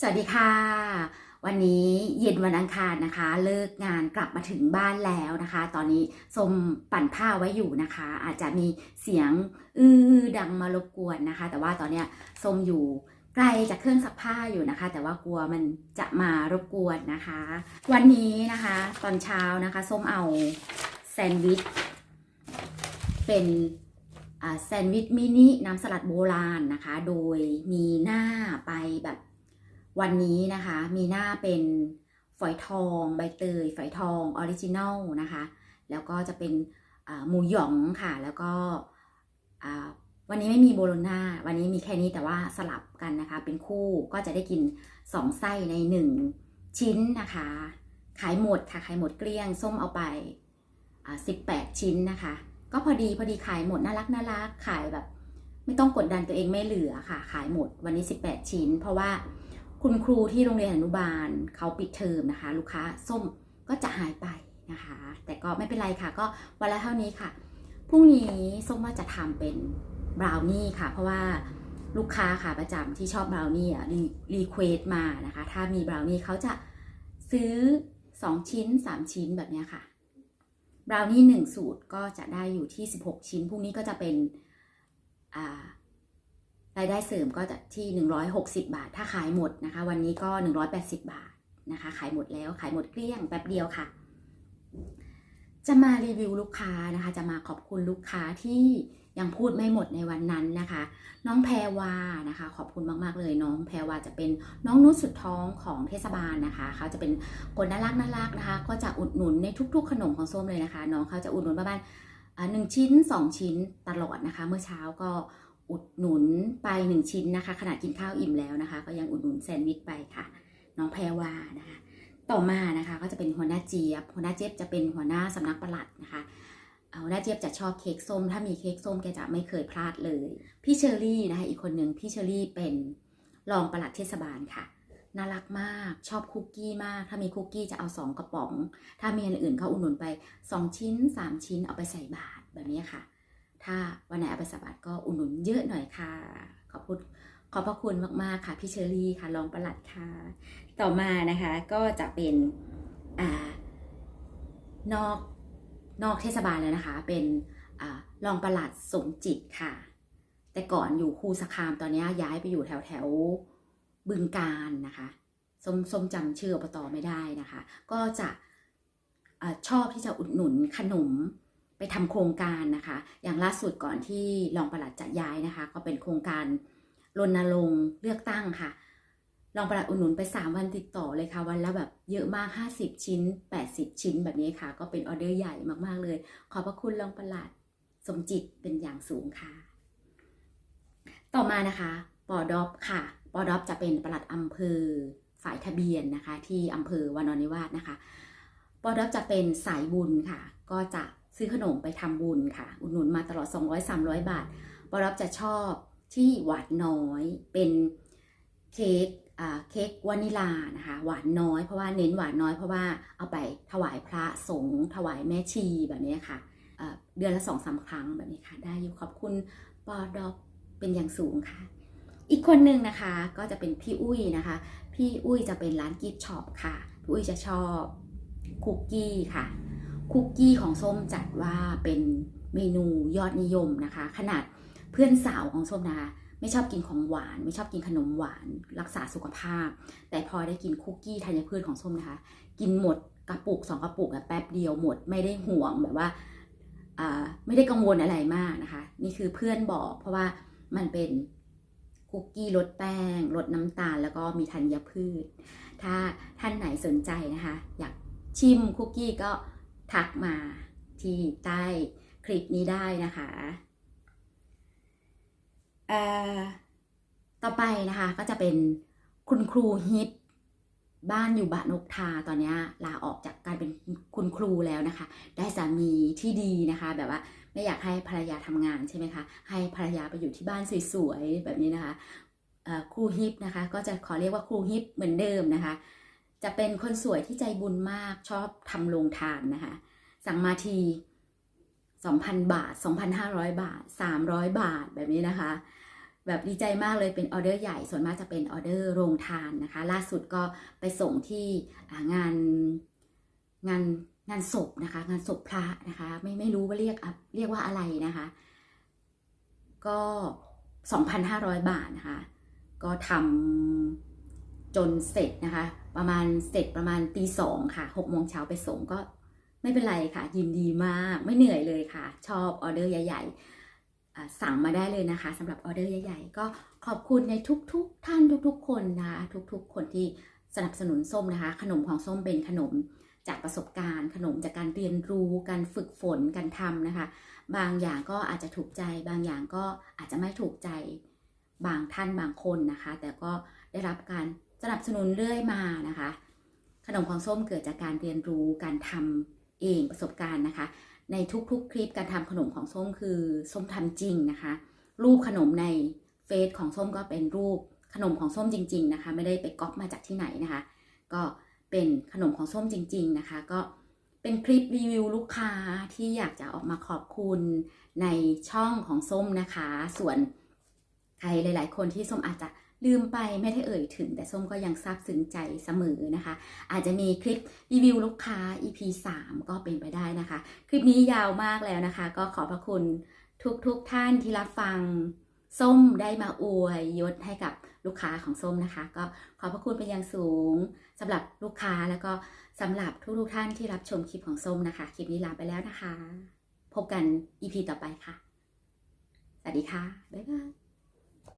สวัสดีค่ะ วันนี้เย็นวันอังคารนะคะ เลิกงานกลับมาถึงบ้านแล้วนะคะ ตอนนี้ส้มปั่นผ้าไว้อยู่นะคะ อาจจะมีเสียงอื้อดังมารบกวนนะคะ แต่ว่าตอนเนี้ยส้มอยู่ไกลจากเครื่องซักผ้าอยู่นะคะ แต่ว่ากลัวมันจะมารบกวนนะคะ วันนี้นะคะ ตอนเช้านะคะส้มเอาแซนด์วิชเป็นแซนด์วิชมินิน้ำสลัดโบราณนะคะ โดยมีหน้าไปแบบ วันนี้นะคะมีหน้าเป็นฝอยทอง ใบเตยฝอยทองออริจินัลนะคะ แล้วก็จะเป็นหมูหยองค่ะ แล้วก็วันนี้ไม่มีโบโลน่าวันนี้มีแค่นี้แต่ว่าสลับกันนะคะ เป็นคู่ก็จะได้กินสองไส้ในหนึ่งชิ้นนะคะ ขายหมดค่ะ ขายหมดเกลี้ยง ส้มเอาไป 18 ชิ้นนะคะ ก็พอดีพอดีขายหมดน่ารักน่ารักขายแบบ ไม่ต้องกดดันตัวเองไม่เหลือค่ะ ขายหมดวันนี้ 18 ชิ้น เพราะว่า คุณครูที่โรงเรียนอนุบาลเขาปิดเทอมนะคะ ลูกค้าส้มก็จะหายไปนะคะ แต่ก็ไม่เป็นไรค่ะ ก็วันละเท่านี้ค่ะพรุ่งนี้ส้มว่าจะทำเป็นบราวนี่ค่ะ เพราะว่าลูกค้าค่ะประจำที่ชอบบราวนี่อะรีรีเควสมานะคะ ถ้ามีบราวนี่เขาจะซื้อ 2 ชิ้น 3 ชิ้นแบบนี้ค่ะบราวนี่หนึ่งสูตรก็จะได้อยู่ที่ 16 ชิ้นพรุ่งนี้ก็จะเป็นายได้เสริมก็จะที่ 160 บาท ถ้าขายหมดนะคะ วันนี้ก็ 180 บาทนะคะ ขายหมดแล้วขายหมดเกลี้ยงแป๊บเดียวค่ะ จะมารีวิวลูกค้านะคะ จะมาขอบคุณลูกค้าที่ยังพูดไม่หมดในวันนั้นนะคะ น้องแพรวานะคะ ขอบคุณมาก ๆ เลยน้องแพรวาจะเป็นน้องนุชสุดท้องของเทศบาลนะคะเขาจะเป็นคนน่ารักน่ารักนะคะ ก็จะอุดหนุนในทุก ๆ ขนมของส้มเลยนะคะ น้องเขาจะอุดหนุนประมาณหนึ่งชิ้น 2 ชิ้นตลอดนะคะ เมื่อเช้าก็ อุดหนุนไป 1 ชิ้นนะคะ ขนาดกินข้าวอิ่มแล้วนะคะ ก็ยังอุดหนุนแซนด์วิชไปค่ะ น้องแพรวานะคะ ต่อมานะคะก็จะเป็นหัวหน้าเจี๊ยบหัวหน้าเจี๊ยบจะเป็นหัวหน้าสำนักประหลัดนะคะหัวหน้าเจี๊ยบจะชอบเค้กส้ม ถ้ามีเค้กส้มแกจะไม่เคยพลาดเลย พี่เชอรี่นะคะอีกคนหนึ่งพี่เชอรี่เป็นรองประหลัดเทศบาลค่ะน่ารักมากชอบคุกกี้มาก ถ้ามีคุกกี้จะเอา 2 กระป๋อง ถ้ามีอันอื่นเขาอุดหนุนไป 2 ชิ้น 3 ชิ้นเอาไปใส่บาตรแบบนี้ค่ะ ถ้าวันไหนเอาไปสบาตรก็อุดหนุนเยอะหน่อยค่ะ ขอบคุณขอบพระคุณมากๆค่ะพี่เชอรี่ค่ะรองประหลัดค่ะ ต่อมานะคะก็จะเป็นอ่านอกนอกเทศบาลแล้วนะคะ เป็นอารองประหลัดสมจิตค่ะ แต่ก่อนอยู่คูสคามตอนนี้ย้ายไปอยู่แถวแถวบึงการนะคะส้มสมจำชื่ออบตไม่ได้นะคะ ก็จะอาชอบที่จะอุดหนุนขนม ไปทำโครงการนะคะ อย่างล่าสุดก่อนที่รองประหลัดจะย้ายนะคะ ก็เป็นโครงการรณรงค์เลือกตั้งค่ะลองประหลัดอุดหนุนไป 3 วันติดต่อเลยค่ะ วันละแบบเยอะมาก 50 ชิ้น 80 ชิ้นแบบนี้ค่ะ ก็เป็นออเดอร์ใหญ่มากๆเลย ขอบพระคุณรองประหลัดสมจิตเป็นอย่างสูงค่ะ ต่อมานะคะปอดอบค่ะปอดอบจะเป็นประหลัดอำเภอฝ่ายทะเบียนนะคะ ที่อำเภอวานอนิวาสนะคะปอดอบจะเป็นสายบุญค่ะ ก็จะ ซื้อขนมไปทำบุญค่ะ อุดหนุนมาตลอด 200-300 บาทปอดอบจะชอบที่หวานน้อยเป็นเค้กอ่าเค้กวานิลานะคะหวานน้อยเพราะว่าเน้นหวานน้อยเพราะว่าเอาไปถวายพระสงฆ์ถวายแม่ชีแบบนี้ค่ะเดือนละสองสามครั้งแบบนี้ค่ะ ได้อยู่ขอบคุณปอดอบเป็นอย่างสูงค่ะ อีกคนหนึ่งนะคะก็จะเป็นพี่อุ้ยนะคะ พี่อุ้ยจะเป็นร้านกิฟช็อปค่ะพี่อุ้ยจะชอบคุกกี้ค่ะ คุกกี้ของส้มจัดว่าเป็นเมนูยอดนิยมนะคะ ขนาดเพื่อนสาวของส้มนะคะไม่ชอบกินของหวาน ไม่ชอบกินขนมหวาน รักษาสุขภาพ แต่พอได้กินคุกกี้ธัญพืชของส้มนะคะ กินหมดกระปุกสองกระปุกอะแป๊บเดียวหมดไม่ได้ห่วงแบบว่าอ่าไม่ได้กังวลอะไรมากนะคะ นี่คือเพื่อนบอก เพราะว่ามันเป็นคุกกี้ลดแป้งลดน้ำตาล แล้วก็มีธัญพืช ถ้าท่านไหนสนใจนะคะ อยากชิมคุกกี้ก็ ทักมาที่ใต้คลิปนี้ได้นะคะอ่อต่อไปนะคะก็จะเป็นคุณครูฮิปบ้านอยู่บะนกทาตอนนี้ลาออกจากการเป็นคุณครูแล้วนะคะ ได้สามีที่ดีนะคะ แบบว่าไม่อยากให้ภรรยาทำงานใช่ไหมคะ ให้ภรรยาไปอยู่ที่บ้านสวยๆแบบนี้นะคะครูฮิปนะคะ ก็จะขอเรียกว่าครูฮิปเหมือนเดิมนะคะ จะเป็นคนสวยที่ใจบุญมากชอบทำโรงทานนะคะ สั่งมาที 2,000 บาท 2,500 บาท 300 บาทแบบนี้นะคะ แบบดีใจมากเลยเป็นออเดอร์ใหญ่ส่วนมากจะเป็นออเดอร์โรงทานนะคะ ล่าสุดก็ไปส่งที่งานงานงานศพนะคะ งานศพพระนะคะ ไม่ไม่รู้ว่าเรียกเรียกว่าอะไรนะคะ ก็ 2,500 บาทนะคะ ก็ทำ จนเสร็จนะคะ ประมาณเสร็จประมาณตีสองค่ะหกโมงเช้าไปส่งก็ไม่เป็นไรค่ะ ยินดีมากไม่เหนื่อยเลยค่ะ ชอบออเดอร์ใหญ่ๆอ่สั่งมาได้เลยนะคะสำหรับออเดอร์ใหญ่ ๆ ก็ขอบคุณในทุกๆ ท่านทุกๆ คนนะคะทุกๆ คนที่สนับสนุนส้มนะคะ ขนมของส้มเป็นขนมจากประสบการณ์ ขนมจากการเรียนรู้การฝึกฝนการทำนะคะ บางอย่างก็อาจจะถูกใจ บางอย่างก็อาจจะไม่ถูกใจ บางท่านบางคนนะคะ แต่ก็ได้รับการ สนับสนุนเรื่อยมานะคะ ขนมของส้มเกิดจากการเรียนรู้การทำเองประสบการณ์นะคะ ในทุกๆ คลิปการทำขนมของส้มคือส้มทำจริงนะคะ รูปขนมในเฟซของส้มก็เป็นรูปขนมของส้มจริง ๆนะคะ ไม่ได้ไปก๊อปมาจากที่ไหนนะคะ ก็เป็นขนมของส้มจริง ๆนะคะ ก็เป็นคลิปรีวิวลูกค้าที่อยากจะออกมาขอบคุณในช่องของส้มนะคะ ส่วนใครหลาย ๆ คนที่ส้มอาจจะ ลืมไปไม่ได้เอ่ยถึง แต่ส้มก็ยังซาบซึ้งใจเสมอนะคะ อาจจะมีคลิปรีวิวลูกค้า EP 3 ก็เป็นไปได้นะคะ คลิปนี้ยาวมากแล้วนะคะ ก็ขอบพระคุณทุกๆทท่านที่รับฟังส้มได้มาอวยยศให้กับลูกค้าของส้มนะคะ ก็ขอบพระคุณเป็นอย่างสูงสำหรับลูกค้าแล้วก็สำหรับทุกๆท่านที่รับชมคลิปของส้มนะคะ คลิปนี้ลาไปแล้วนะคะ พบกัน EP ต่อไปค่ะ สวัสดีค่ะ บ๊ายบาย